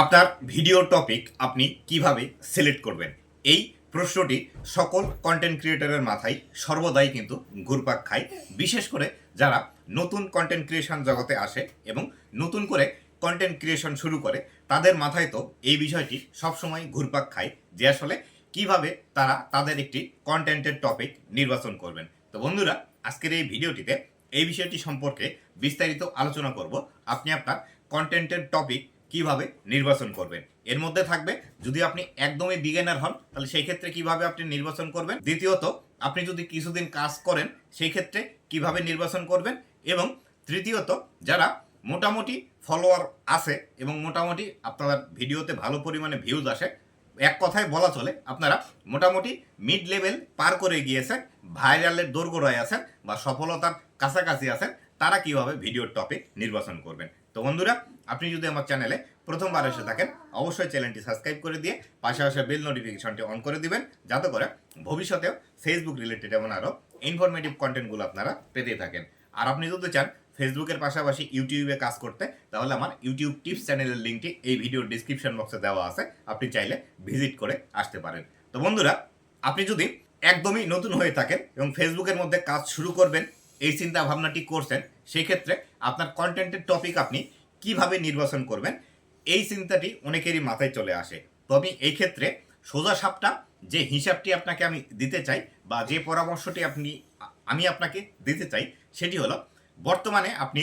আপনার video topic আপনি কীভাবে সিলেক্ট করবেন? এই প্রশ্নটি সকল কন্টেন্ট ক্রিয়েটরের মাথায় সর্বদাই কিন্তু ঘুরপাক খায়। বিশেষ করে যারা নতুন কন্টেন্ট ক্রিয়েশন জগতে আসে এবং নতুন করে কন্টেন্ট ক্রিয়েশন শুরু করে, তাদের মাথায় তো এই বিষয়টি সবসময় ঘুরপাক খায় যে আসলে কীভাবে তারা তাদের একটি কন্টেন্টের টপিক নির্বাচন করবেন। তো বন্ধুরা, আজকের এই ভিডিওটিতে এই বিষয়টি সম্পর্কে বিস্তারিত আলোচনা করব। আপনি আপনার কন্টেন্টের টপিক কীভাবে নির্বাচন করবেন? এর মধ্যে থাকবে, যদি আপনি একদমই বিগিনার হন, তাহলে সেই ক্ষেত্রে কীভাবে আপনি নির্বাচন করবেন? দ্বিতীয়ত, আপনি যদি কিছুদিন কাজ করেন, সেই ক্ষেত্রে কীভাবে নির্বাচন করবেন? এবং তৃতীয়ত, যারা মোটামুটি ফলোয়ার আছে এবং মোটামুটি আপনার ভিডিওতে ভালো পরিমাণে ভিউজ আসে, এক কথায় বলা চলে, আপনারা মোটামুটি মিড লেভেল পার করে গিয়েছেন ভাইরালের দোরগোড়ায় আছেন বা সফলতার কাছাকাছি আছেন, তারা কীভাবে ভিডিওর টপিক নির্বাচন করবেন? তো বন্ধুরা, আপনি যদি আমার চ্যানেলে প্রথমবার এসে থাকেন, অবশ্যই চ্যানেলটি সাবস্ক্রাইব করে দিয়ে পাশাপাশি বেল নোটিফিকেশনটি অন করে দিবেন, যাতে করে ভবিষ্যতেও ফেসবুক রিলেটেড এমন আরও ইনফরমেটিভ কন্টেন্টগুলো আপনারা পেতে থাকেন। আর আপনি যদি চান ফেসবুকের পাশাপাশি ইউটিউবে কাজ করতে, তাহলে আমার ইউটিউব টিপস চ্যানেলের লিঙ্কটি এই ভিডিওর ডিসক্রিপশন বক্সে দেওয়া আছে। আপনি চাইলে ভিজিট করে আসতে পারেন। তো বন্ধুরা, আপনি যদি একদমই নতুন হয়ে থাকেন এবং ফেসবুকের মধ্যে কাজ শুরু করবেন এই চিন্তা ভাবনাটি করছেন সেই ক্ষেত্রে আপনার কন্টেন্টের টপিক আপনি কীভাবে নির্বাচন করবেন, এই চিন্তাটি অনেকেরই মাথায় চলে আসে। তো আমি এই ক্ষেত্রে সোজা সাপটা যে হিসাবটি আপনাকে আমি দিতে চাই বা যে পরামর্শটি আপনি, আমি আপনাকে দিতে চাই, সেটি হলো বর্তমানে আপনি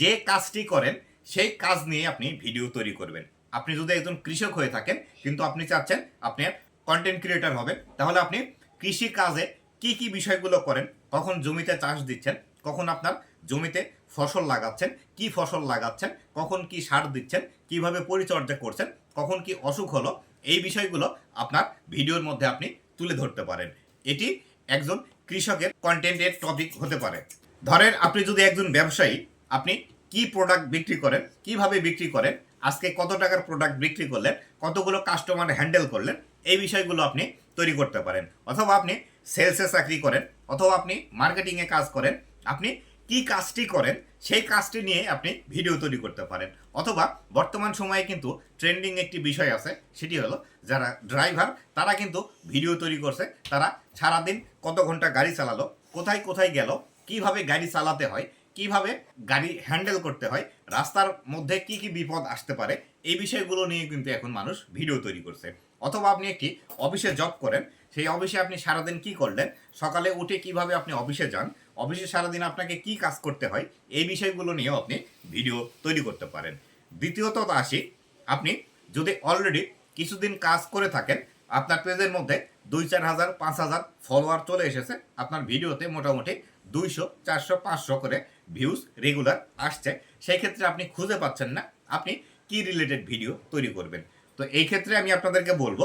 যে কাজটি করেন, সেই কাজ নিয়ে আপনি ভিডিও তৈরি করবেন। আপনি যদি একজন কৃষক হয়ে থাকেন, কিন্তু আপনি চাচ্ছেন আপনি কন্টেন্ট ক্রিয়েটর হবেন, তাহলে আপনি কৃষি কাজে কি কি বিষয়গুলো করেন? কখন জমিতে চাষ দিচ্ছেন? কখন আপনার জমিতে ফসল লাগাচ্ছেন? কি ফসল লাগাচ্ছেন? কখন কি সার দিচ্ছেন? কীভাবে পরিচর্যা করছেন? কখন কি অসুখ হলো? এই বিষয়গুলো আপনার ভিডিওর মধ্যে আপনি তুলে ধরতে পারেন। এটি একজন কৃষকের কন্টেন্টের টপিক হতে পারে। ধরেন আপনি যদি একজন ব্যবসায়ী, আপনি কি প্রোডাক্ট বিক্রি করেন? কীভাবে বিক্রি করেন? আজকে কত টাকার প্রোডাক্ট বিক্রি করলেন? কতগুলো কাস্টমার হ্যান্ডেল করলেন? এই বিষয়গুলো আপনি তৈরি করতে পারেন। অথবা আপনি সেলসে চাকরি করেন অথবা আপনি মার্কেটিংয়ে কাজ করেন, আপনি কি কাজটি করেন, সেই কাজটি নিয়ে আপনি ভিডিও তৈরি করতে পারেন। অথবা বর্তমান সময়ে কিন্তু ট্রেন্ডিং একটি বিষয় আছে, সেটি হলো যারা ড্রাইভার, তারা কিন্তু ভিডিও তৈরি করছে, তারা সারাদিন কত ঘণ্টা গাড়ি চালালো, কোথায় কোথায় গেল, কীভাবে গাড়ি চালাতে হয়, কীভাবে গাড়ি হ্যান্ডেল করতে হয়, রাস্তার মধ্যে কি কি বিপদ আসতে পারে, এই বিষয়গুলো নিয়ে কিন্তু এখন মানুষ ভিডিও তৈরি করছে। অথবা আপনি একটি অফিসে জব করেন, সেই অফিসে আপনি সারাদিন কি করলেন, সকালে উঠে কীভাবে আপনি অফিসে যান, অফিসে সারাদিন আপনাকে কি কাজ করতে হয়, এই বিষয়গুলো নিয়েও আপনি ভিডিও তৈরি করতে পারেন। দ্বিতীয়ত আসি, আপনি যদি অলরেডি কিছুদিন কাজ করে থাকেন, আপনার পেজের মধ্যে দুই চার হাজার, পাঁচ হাজার ফলোয়ার চলে এসেছে, আপনার ভিডিওতে মোটামুটি দুইশো, চারশো, পাঁচশো করে ভিউজ রেগুলার আসছে, সেই ক্ষেত্রে আপনি খুঁজে পাচ্ছেন না, আপনি কি রিলেটেড ভিডিও তৈরি করবেন। তো এই ক্ষেত্রে আমি আপনাদেরকে বলব,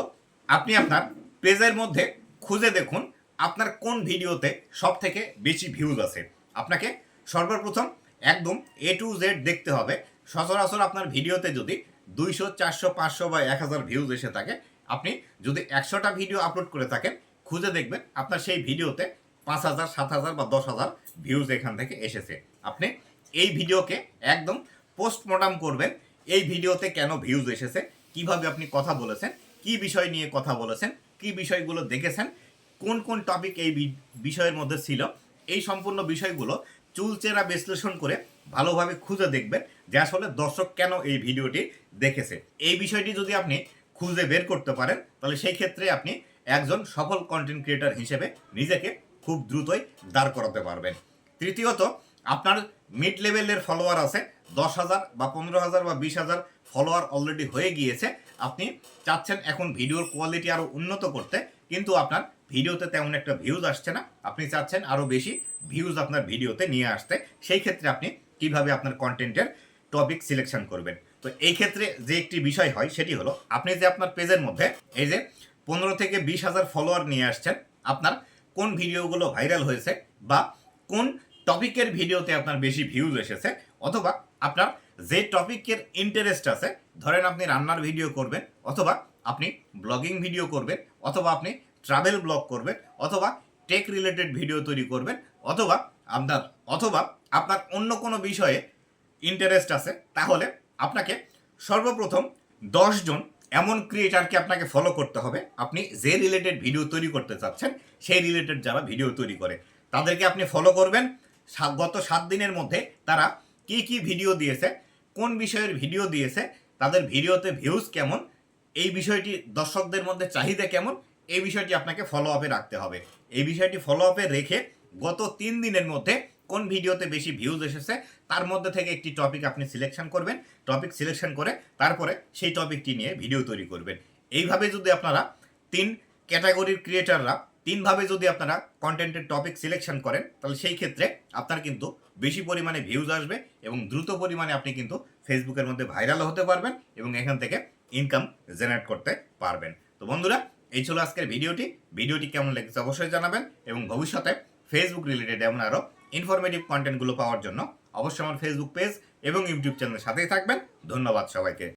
আপনি আপনার পেজের মধ্যে খুঁজে দেখুন আপনার কোন ভিডিওতে সব থেকে বেশি ভিউজ আছে। আপনাকে সর্বপ্রথম একদম এ টু জেড দেখতে হবে। সচরাচর আপনার ভিডিওতে যদি দুইশো, চারশো, পাঁচশো বা এক হাজার ভিউজ এসে থাকে, আপনি যদি একশোটা ভিডিও আপলোড করে থাকেন, খুঁজে দেখবেন আপনার সেই ভিডিওতে পাঁচ হাজার, সাত হাজার বা দশ হাজার ভিউজ এখান থেকে এসেছে। আপনি এই ভিডিওকে একদম পোস্টমর্টম করবেন। এই ভিডিওতে কেন ভিউজ এসেছে? কীভাবে আপনি কথা বলেছেন, কি বিষয় নিয়ে কথা বলেছেন, কি বিষয়গুলো দেখেছেন, কোন কোন টপিক এই বিষয়ের মধ্যে ছিল, এই সম্পূর্ণ বিষয়গুলো চুলচেরা বিশ্লেষণ করে ভালোভাবে খুঁজে দেখবেন যে আসলে দর্শক কেন এই ভিডিওটি দেখেছে। এই বিষয়টি যদি আপনি খুঁজে বের করতে পারেন, তাহলে সেই ক্ষেত্রে আপনি একজন সফল কন্টেন্ট ক্রিয়েটর হিসেবে নিজেকে খুব দ্রুতই দাঁড় করাতে পারবেন। তৃতীয়ত আপনার মিড লেভেলের ফলোয়ার আছে, দশ হাজার বা পনেরো হাজার বা বিশ হাজার ফলোয়ার অলরেডি হয়ে গিয়েছে। আপনি চাচ্ছেন এখন ভিডিওর কোয়ালিটি আরও উন্নত করতে, কিন্তু আপনার ভিডিওতে তেমন একটা ভিউজ আসছে না। আপনি চাচ্ছেন আরও বেশি ভিউজ আপনার ভিডিওতে নিয়ে আসতে। সেই ক্ষেত্রে আপনি কীভাবে আপনার কন্টেন্টের টপিক সিলেকশন করবেন? তো এই ক্ষেত্রে যে একটি বিষয় হয়, সেটি হলো আপনি যে আপনার পেজের মধ্যে এই যে পনেরো থেকে বিশ হাজার ফলোয়ার নিয়ে আসছেন, আপনার কোন ভিডিওগুলো ভাইরাল হয়েছে বা কোন টপিকের ভিডিওতে আপনার বেশি ভিউজ এসেছে, অথবা আপনার যে টপিকের ইন্টারেস্ট আছে, ধরেন আপনি রান্নার ভিডিও করবেন, অথবা আপনি ব্লগিং ভিডিও করবেন, অথবা আপনি ট্রাভেল ব্লগ করবেন, অথবা টেক রিলেটেড ভিডিও তৈরি করবেন, অথবা আপনার অথবা আপনার অন্য কোনো বিষয়ে ইন্টারেস্ট আছে, তাহলে আপনাকে সর্বপ্রথম জন এমন ক্রিয়েটারকে আপনাকে ফলো করতে হবে। আপনি যে রিলেটেড ভিডিও তৈরি করতে চাচ্ছেন, সেই রিলেটেড যারা ভিডিও তৈরি করে, তাদেরকে আপনি ফলো করবেন গত সাত দিনের মধ্যে তারা কি কি ভিডিও দিয়েছে, কোন বিষয়ের ভিডিও দিয়েছে, তাদের ভিডিওতে ভিউজ কেমন, এই বিষয়টি দর্শকদের মধ্যে চাহিদা কেমন, এই বিষয়টি আপনাকে ফলো আপে রাখতে হবে। এই বিষয়টি ফলো আপে রেখে গত তিন দিনের মধ্যে কোন ভিডিওতে বেশি ভিউজ এসেছে, তার মধ্যে থেকে একটি টপিক আপনি সিলেকশন করবেন। টপিক সিলেকশন করে তারপরে সেই টপিকটি নিয়ে ভিডিও তৈরি করবেন। এইভাবে যদি আপনারা তিন ক্যাটাগরির ক্রিয়েটাররা তিনভাবে যদি আপনারা কন্টেন্টের টপিক সিলেকশন করেন, তাহলে সেই ক্ষেত্রে আপনার কিন্তু বেশি পরিমাণে ভিউজ আসবে এবং দ্রুত পরিমাণে আপনি কিন্তু ফেসবুকের মধ্যে ভাইরাল হতে পারবেন এবং এখান থেকে ইনকাম জেনারেট করতে পারবেন। তো বন্ধুরা, এই ছিল আজকের ভিডিওটি। ভিডিওটি কেমন লেগেছে অবশ্যই জানাবেন এবং ভবিষ্যতে ফেসবুক রিলেটেড এমন আরও ইনফরমেটিভ কন্টেন্টগুলো পাওয়ার জন্য অবশ্যই আমার ফেসবুক পেজ এবং ইউটিউব চ্যানেলের সাথেই থাকবেন। ধন্যবাদ সবাইকে।